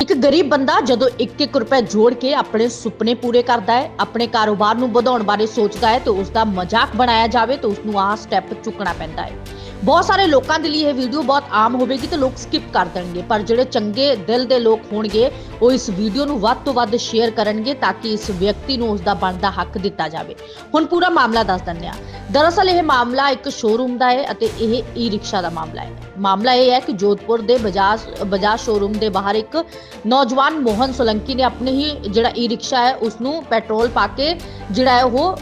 ਇੱਕ ਗਰੀਬ ਬੰਦਾ ਜਦੋਂ 1-1 ਰੁਪਏ ਜੋੜ ਕੇ ਆਪਣੇ ਸੁਪਨੇ ਪੂਰੇ ਕਰਦਾ ਹੈ, ਆਪਣੇ ਕਾਰੋਬਾਰ ਨੂੰ ਵਧਾਉਣ ਬਾਰੇ ਸੋਚਦਾ ਹੈ, ਤੇ ਉਸ ਦਾ ਮਜ਼ਾਕ ਬਣਾਇਆ ਜਾਵੇ, ਤਾਂ ਉਸ ਨੂੰ ਆਹ ਸਟੈਪ ਚੁੱਕਣਾ ਪੈਂਦਾ ਹੈ। ਬਹੁਤ ਸਾਰੇ ਲੋਕਾਂ ਦੇ ਲਈ ਇਹ ਵੀਡੀਓ ਬਹੁਤ ਆਮ ਹੋਵੇਗੀ ਤੇ ਲੋਕ ਸਕਿਪ ਕਰ ਦੇਣਗੇ। ਪਰ ਜਿਹੜੇ ਚੰਗੇ ਦਿਲ ਦੇ ਲੋਕ ਹੋਣਗੇ, ਉਹ ਇਸ ਵੀਡੀਓ ਨੂੰ ਵੱਧ ਤੋਂ ਵੱਧ ਸ਼ੇਅਰ ਕਰਨਗੇ ਤਾਂ ਕਿ ਇਸ ਵਿਅਕਤੀ ਨੂੰ ਉਸ ਦਾ ਬਣਦਾ ਹੱਕ ਦਿੱਤਾ ਜਾਵੇ। ਹੁਣ ਪੂਰਾ ਮਾਮਲਾ ਦੱਸ ਦਿੰਦੇ ਹਾਂ। ਦਰਅਸਲ ਇਹ ਮਾਮਲਾ ਇੱਕ ਸ਼ੋਰੂਮ ਦਾ ਹੈ ਅਤੇ ਇਹ ਈ ਰਿਕਸ਼ਾ ਦਾ ਮਾਮਲਾ ਹੈ। ਮਾਮਲਾ ਇਹ ਹੈ ਕਿ ਜੋਧਪੁਰ ਦੇ ਬਜਾਜ ਬਜਾਜ ਸ਼ੋਰੂਮ ਦੇ ਬਾਹਰ ਇੱਕ ਨੌਜਵਾਨ ਮੋਹਨ ਸੋਲੰਕੀ ਨੇ ਆਪਣੇ ਹੀ ਜਿਹੜਾ ਈ ਰਿਕਸ਼ਾ ਹੈ ਉਸ ਨੂੰ ਪੈਟਰੋਲ ਪਾ ਕੇ ਜਿਹੜਾ ਹੈ ਉਹ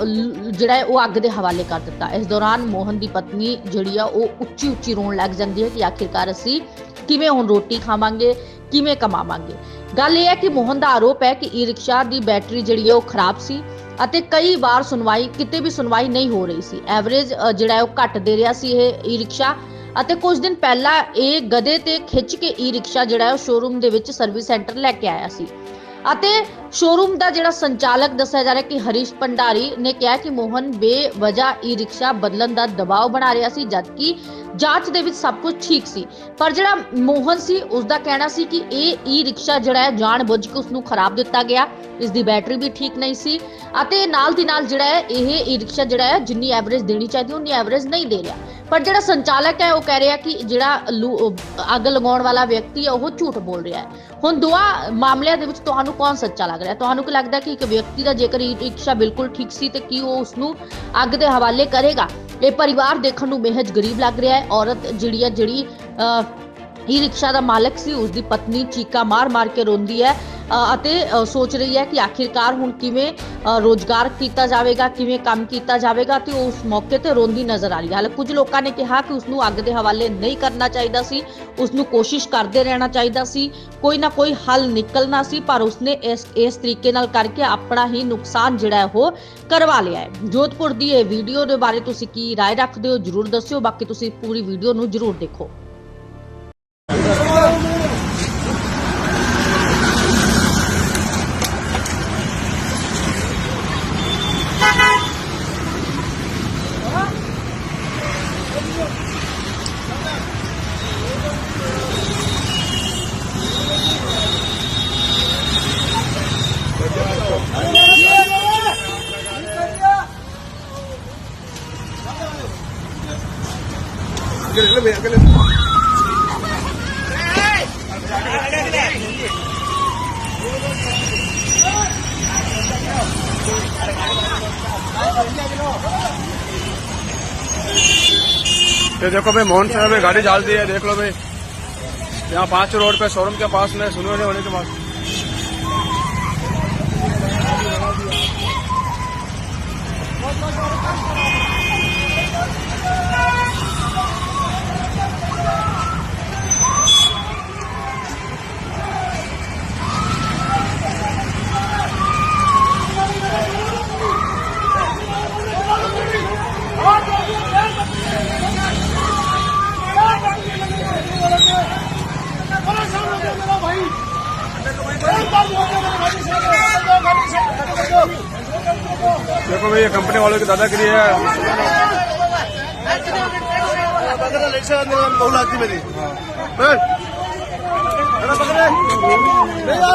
ਜਿਹੜਾ ਹੈ, ਉਹ ਅੱਗ ਦੇ ਹਵਾਲੇ ਕਰ ਦਿੱਤਾ। ਇਸ ਦੌਰਾਨ ਮੋਹਨ ਦੀ ਪਤਨੀ ਜਿਹੜੀ ਆ, ਉਹ ਉੱਚੀ ਉੱਚੀ ਰੋਣ ਲੱਗ ਜਾਂਦੀ ਹੈ ਕਿ ਆਖਿਰਕਾਰ ਅਸੀਂ ਕਿਵੇਂ ਹੁਣ ਰੋਟੀ ਖਾਵਾਂਗੇ, ਕਿਵੇਂ ਕਮਾਵਾਂਗੇ। ਗੱਲ ਇਹ ਹੈ ਕਿ ਮੋਹਨ ਦਾ ਆਰੋਪ ਹੈ ਕਿ ਈ ਰਿਕਸ਼ਾ ਦੀ ਬੈਟਰੀ ਜਿਹੜੀ ਹੈ, ਉਹ ਖਰਾਬ ਸੀ ਅਤੇ ਕਈ ਵਾਰ ਸੁਣਵਾਈ, ਕਿਤੇ ਵੀ ਸੁਣਵਾਈ ਨਹੀਂ ਹੋ ਰਹੀ ਸੀ। ਐਵਰੇਜ ਜਿਹੜਾ ਹੈ, ਉਹ ਘੱਟ ਦੇ ਰਿਹਾ ਸੀ ਇਹ ਈ ਰਿਕਸ਼ਾ ਅਤੇ ਕੁਝ ਦਿਨ ਪਹਿਲਾਂ ਇਹ ਗਧੇ ਤੇ ਖਿੱਚ ਕੇ ਈ ਰਿਕਸ਼ਾ ਜਿਹੜਾ ਹੈ, ਉਹ ਸ਼ੋਰੂਮ ਦੇ ਵਿੱਚ ਸਰਵਿਸ ਸੈਂਟਰ ਲੈ ਕੇ ਆਇਆ ਸੀ। ਅਤੇ ਸ਼ੋਰੂਮ ਦਾ ਜਿਹੜਾ ਸੰਚਾਲਕ ਦੱਸਿਆ ਜਾ ਰਿਹਾ ਕਿ ਹਰੀਸ਼ ਭੰਡਾਰੀ ਨੇ ਕਿਹਾ ਕਿ ਮੋਹਨ ਬੇਵਜਾ ਈ ਰਿਕਸ਼ਾ ਬਦਲਣ ਦਾ ਦਬਾਅ ਬਣਾ ਰਿਹਾ ਸੀ, ਜਦਕਿ ਜਾਂਚ ਦੇ ਵਿੱਚ ਸਭ ਕੁਝ ਠੀਕ ਸੀ। ਪਰ ਜਿਹੜਾ ਮੋਹਨ ਸੀ ਉਸ ਦਾ ਕਹਿਣਾ ਸੀ ਕਿ ਇਹ ਈ ਰਿਕਸ਼ਾ ਜਿਹੜਾ ਹੈ, ਜਾਣਬੁੱਝ ਕੇ ਉਸ ਨੂੰ ਖਰਾਬ ਦਿੱਤਾ ਗਿਆ। ਇਸ ਦੀ ਬੈਟਰੀ ਵੀ ਠੀਕ ਨਹੀਂ ਸੀ ਅਤੇ ਨਾਲ ਦੀ ਨਾਲ ਜਿਹੜਾ ਹੈ ਇਹ ਈ ਰਿਕਸ਼ਾ ਜਿਹੜਾ ਹੈ ਜਿੰਨੀ ਐਵਰੇਜ ਦੇਣੀ ਚਾਹੀਦੀ ਉਨੀ ਐਵਰੇਜ ਨਹੀਂ ਦੇ ਰਿਹਾ। ਪਰ ਜਿਹੜਾ ਸੰਚਾਲਕ ਹੈ ਉਹ ਕਹਿ ਰਿਹਾ ਕਿ ਜਿਹੜਾ ਅੱਗ ਲਗਾਉਣ ਵਾਲਾ ਵਿਅਕਤੀ ਹੈ ਉਹ ਝੂਠ ਬੋਲ ਰਿਹਾ ਹੈ। ਹੁਣ ਦੋਹਾਂ ਮਾਮਲਿਆਂ ਦੇ ਵਿੱਚ ਤੁਹਾਨੂੰ ਕੌਣ ਸੱਚਾ ਲੱਗ ਰਿਹਾ ਤੁਹਾਨੂੰ ਕੀ ਲੱਗਦਾ ਕਿ ਇੱਕ ਵਿਅਕਤੀ ਦਾ ਜੇਕਰ ਈ ਰਿਕਸ਼ਾ ਬਿਲਕੁਲ ਠੀਕ ਸੀ ਤੇ ਕੀ ਉਹ ਉਸ ਨੂੰ ਅੱਗ ਦੇ ਹਵਾਲੇ ਕਰੇਗਾ? ਇਹ ਪਰਿਵਾਰ ਦੇਖਣ ਨੂੰ ਬੇਹੱਦ ਗਰੀਬ ਲੱਗ ਰਿਹਾ ਹੈ। ਔਰਤ ਜਿਹੜੀ ਹੈ ਜਿਹੜੀ ਅਹ, ਈ ਰਿਕਸ਼ਾ ਦਾ ਮਾਲਕ ਸੀ ਉਸ ਦੀ ਪਤਨੀ ਚੀਕਾ ਮਾਰ ਮਾਰ ਕੇ ਰੋਂਦੀ ਹੈ। ਅਤੇ ਅ, ਸੋਚ ਰਹੀ ਹੈ ਕਿ ਆਖਿਰਕਾਰ ਹੁਣ ਕਿਵੇਂ ਅ, ਰੋਜ਼ਗਾਰ ਕੀਤਾ ਜਾਵੇਗਾ ਕਿਵੇਂ ਕੰਮ ਕੀਤਾ ਜਾਵੇਗਾ ਤੇ ਉਹ ਉਸ ਮੌਕੇ ਤੇ ਰੋਂਦੀ ਨਜ਼ਰ ਆ ਰਹੀ ਹੈ ਹਾਲੇ ਕੁਝ ਲੋਕਾਂ ਨੇ ਕਿਹਾ ਕਿ ਉਸ ਨੂੰ ਅੱਗ ਦੇ ਹਵਾਲੇ ਨਹੀਂ ਕਰਨਾ ਚਾਹੀਦਾ ਸੀ ਉਸ ਨੂੰ ਕੋਸ਼ਿਸ਼ ਕਰਦੇ ਰਹਿਣਾ ਚਾਹੀਦਾ ਸੀ ਕੋਈ ਨਾ ਕੋਈ ਹੱਲ ਨਿਕਲਣਾ ਸੀ ਪਰ ਉਸਨੇ ਇਸ ਇਸ ਤਰੀਕੇ ਨਾਲ ਕਰਕੇ ਆਪਣਾ ਹੀ ਨੁਕਸਾਨ ਜਿਹੜਾ ਹੈ ਉਹ ਕਰਵਾ ਲਿਆ ਹੈ ਜੋਧਪੁਰ ਦੀ ਇਹ ਵੀਡੀਓ ਦੇ ਬਾਰੇ ਤੁਸੀਂ ਕੀ رائے ਰੱਖਦੇ ਹੋ ਜਰੂਰ ਦੱਸਿਓ ਬਾਕੀ ਤੁਸੀਂ ਪੂਰੀ ਵੀਡੀਓ ਨੂੰ ਜਰੂਰ ਦੇਖੋ ये देखो भाई, मोहन साहब गाड़ी डाल दी है, देख लो भाई। यहाँ पाँच रोड पे, शोरूम के पास में सुनो नहीं होने के बाद। देखो भाई ये कंपनी वालों की दादागिरी है बहुत लगती मेरी